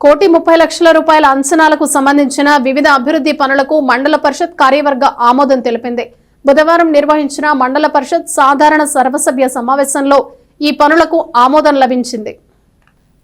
కోటి ముప్పై లక్షల రూపాయల అంచనాలకు సంబంధించిన వివిధ అభివృద్ధి పనులకు మండల పరిషత్ కార్యవర్గ ఆమోదం తెలిపింది. బుధవారం నిర్వహించిన మండల పరిషత్ సాధారణ సర్వసభ్య సమావేశంలో ఈ పనులకు ఆమోదం లభించింది.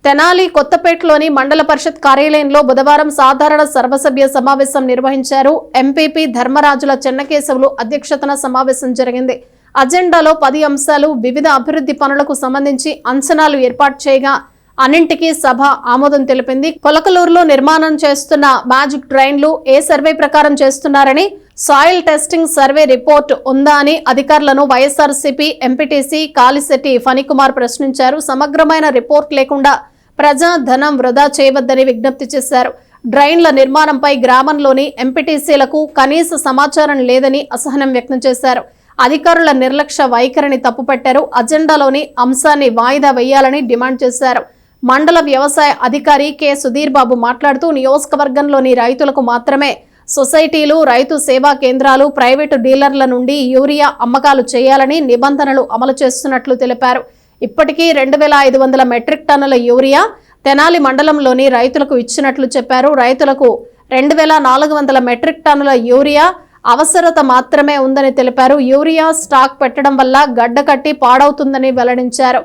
తెనాలి కొత్తపేటలోని మండల పరిషత్ కార్యాలయంలో బుధవారం సాధారణ సర్వసభ్య సమావేశం నిర్వహించారు ఎంపీపీ ధర్మరాజుల చెన్నకేశవులు అధ్యక్షతన సమావేశం జరిగింది. అజెండాలో పది అంశాలు వివిధ అభివృద్ధి పనులకు సంబంధించి అంచనాలు ఏర్పాటు చేయగా అన్నింటికీ సభ ఆమోదం తెలిపింది. కొలకలూరులో నిర్మాణం చేస్తున్న మ్యాజిక్ ట్రైన్లు ఏ సర్వే ప్రకారం చేస్తున్నారని సాయిల్ టెస్టింగ్ సర్వే రిపోర్ట్ ఉందా అని అధికారులను వైఎస్ఆర్సీపీ ఎంపీటీసీ కాలిశెట్టి ఫణికుమార్ ప్రశ్నించారు. సమగ్రమైన రిపోర్ట్ లేకుండా ప్రజా ధనం వృధా చేయవద్దని విజ్ఞప్తి చేశారు. డ్రైన్ల నిర్మాణంపై గ్రామంలోని ఎంపీటీసీలకు కనీస సమాచారం లేదని అసహనం వ్యక్తం చేశారు. అధికారుల నిర్లక్ష్య వైఖరిని తప్పుపట్టారు. అజెండాలోని అంశాన్ని వాయిదా వేయాలని డిమాండ్ చేశారు. మండల వ్యవసాయ అధికారి కె. సుధీర్ బాబు మాట్లాడుతూ నియోజకవర్గంలోని రైతులకు మాత్రమే సొసైటీలు రైతు సేవా కేంద్రాలు ప్రైవేటు డీలర్ల నుండి యూరియా అమ్మకాలు చేయాలని నిబంధనలు అమలు చేస్తున్నట్లు తెలిపారు. ఇప్పటికీ రెండు వేల ఐదు వందల మెట్రిక్ టన్నుల యూరియా తెనాలి మండలంలోని రైతులకు ఇచ్చినట్లు చెప్పారు. రైతులకు రెండు వేల నాలుగు వందల మెట్రిక్ టన్నుల యూరియా అవసరత మాత్రమే ఉందని తెలిపారు. యూరియా స్టాక్ పెట్టడం వల్ల గడ్డ కట్టి పాడవుతుందని వెల్లడించారు.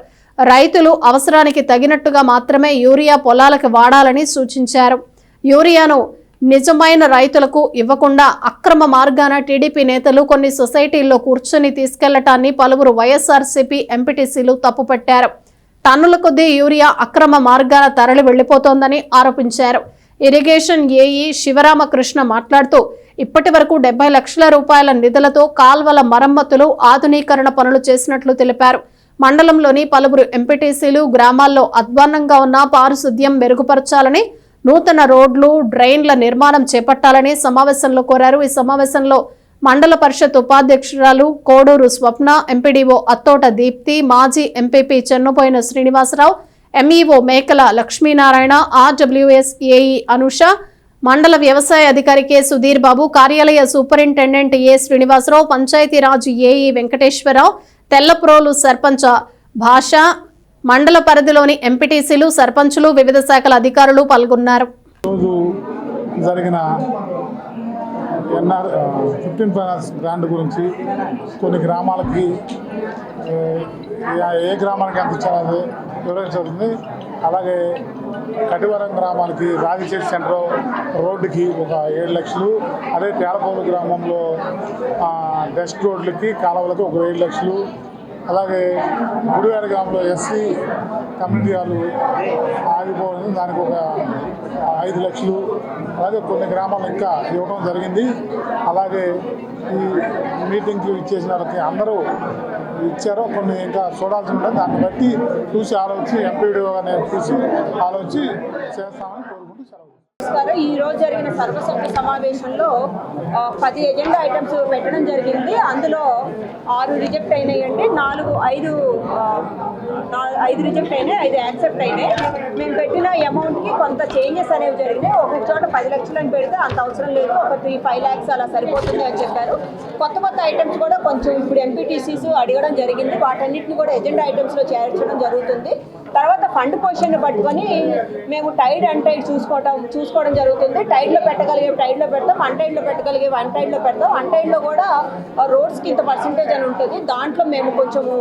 రైతులు అవసరానికి తగినట్టుగా మాత్రమే యూరియా పొలాలకు వాడాలని సూచించారు. యూరియాను నిజమైన రైతులకు ఇవ్వకుండా అక్రమ మార్గాన టీడీపీ నేతలు కొన్ని సొసైటీల్లో కూర్చొని తీసుకెళ్ళటాన్ని పలువురు వైఎస్ఆర్సీపీ ఎంపీటీసీలు తప్పుపట్టారు. టన్నుల కొద్దీ యూరియా అక్రమ మార్గాన తరలి వెళ్ళిపోతోందని ఆరోపించారు. ఇరిగేషన్ ఏఈ శివరామకృష్ణ మాట్లాడుతూ ఇప్పటి వరకు డెబ్బై లక్షల రూపాయల నిధులతో కాల్వల మరమ్మతులు ఆధునీకరణ పనులు చేసినట్లు తెలిపారు. మండలంలోని పలువురు ఎంపీటీసీలు గ్రామాల్లో అధ్వాన్నంగా ఉన్న పారిశుద్ధ్యం మెరుగుపరచాలని నూతన రోడ్లు డ్రైన్ల నిర్మాణం చేపట్టాలని సమావేశంలో కోరారు. ఈ సమావేశంలో మండల పరిషత్ ఉపాధ్యక్షురాలు కోడూరు స్వప్న ఎంపీడీఓ అత్తోట దీప్తి మాజీ ఎంపీపీ చెన్నుపోయిన శ్రీనివాసరావు ఎంఈఓ మేకల లక్ష్మీనారాయణ ఆర్డబ్ల్యూఎస్ ఏఈ అనుష మండల వ్యవసాయ అధికారి కె సుధీర్ బాబు కార్యాలయ superintendent A Srinivasarao Panchayati Raj AE Venkateswararao Tellaprolu sarpanch Basha మండల పరిధిలోని ఎంపీటీసీలు సర్పంచులు వివిధ శాఖల అధికారులు పాల్గొన్నారు. రోజు జరిగిన ఎన్ఆర్ ఫిఫ్టీన్ ఫైనాన్స్ గ్రాంట్ గురించి కొన్ని గ్రామాలకి ఏ, ఏ- ఏ గ్రామానికి ఎంత ఇచ్చారనేది వివరించబడింది. అలాగే కటివరం గ్రామానికి రాగిచేటి సెంటర్ రోడ్డుకి ఒక ఏడు లక్షలు అదే తేలపోలు గ్రామంలో డెస్ట్ డస్ట్ రోడ్లకి కాలువలకి ఒక ఏడు లక్షలు అలాగే గుడివాడ గ్రామంలో ఎస్సీ కమ్యూనిటీ వాళ్ళు ఆగిపోవడం దానికి ఒక ఐదు లక్షలు అలాగే కొన్ని గ్రామాలు ఇంకా ఇవ్వడం జరిగింది. అలాగే ఈ మీటింగ్కి ఇచ్చేసిన వాళ్ళకి అందరూ ఇచ్చారో. కొన్ని ఇంకా చూడాల్సి ఉంటుంది దాన్ని బట్టి చూసి ఆలోచించి ఎంపీడీఓ నేను చూసి ఆలోచించి చేస్తామని కోరుకుంటూ సెలవు. నమస్కారం ఈ రోజు జరిగిన సర్వసభ్య సమావేశంలో పది ఎజెండా ఐటమ్స్ పెట్టడం జరిగింది. అందులో ఆరు రిజెక్ట్ అయినాయండి. నాలుగు ఐదు ఐదు రిజెక్ట్ అయినాయి ఐదు యాక్సెప్ట్ అయినాయి. మేము పెట్టిన అమౌంట్కి కొంత చేంజెస్ అనేవి జరిగినాయి. ఒక్కొక్క చోట పది లక్షలు అని పెడితే అంత అవసరం లేదు. ఒక త్రీ ఫైవ్ ల్యాక్స్ అలా సరిపోతుంది అని చెప్పారు. కొత్త కొత్త ఐటమ్స్ కూడా కొంచెం ఇప్పుడు ఎంపీటీసీస్ అడగడం జరిగింది. వాటన్నిటిని కూడా ఎజెండా ఐటమ్స్లో చేర్చడం జరుగుతుంది. తర్వాత ఫండ్ పొజిషన్ పట్టుకొని మేము టైడ్ అండ్ టైడ్ చూసుకోవటం చూసుకోవడం జరుగుతుంది. టైడ్లో పెట్టగలిగే టైడ్లో పెడతాం అన్ టైడ్లో పెట్టగలిగే వన్ టైడ్లో పెడతాం. అన్ టైడ్లో కూడా రోడ్స్కి ఇంత పర్సంటేజ్ అని ఉంటుంది. దాంట్లో మేము కొంచెము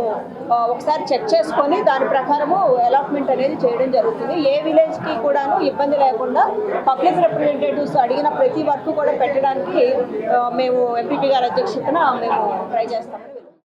ఒకసారి చెక్ చేసుకొని దాని ప్రకారము అలాట్మెంట్ అనేది చేయడం జరుగుతుంది. ఏ విలేజ్కి కూడాను ఇబ్బంది లేకుండా పబ్లిక్ రిప్రజెంటేటివ్స్ అడిగిన ప్రతి వర్క్ కూడా పెట్టడానికి మేము ఎంపీపీ గారి అధ్యక్షతన మేము ట్రై చేస్తాం.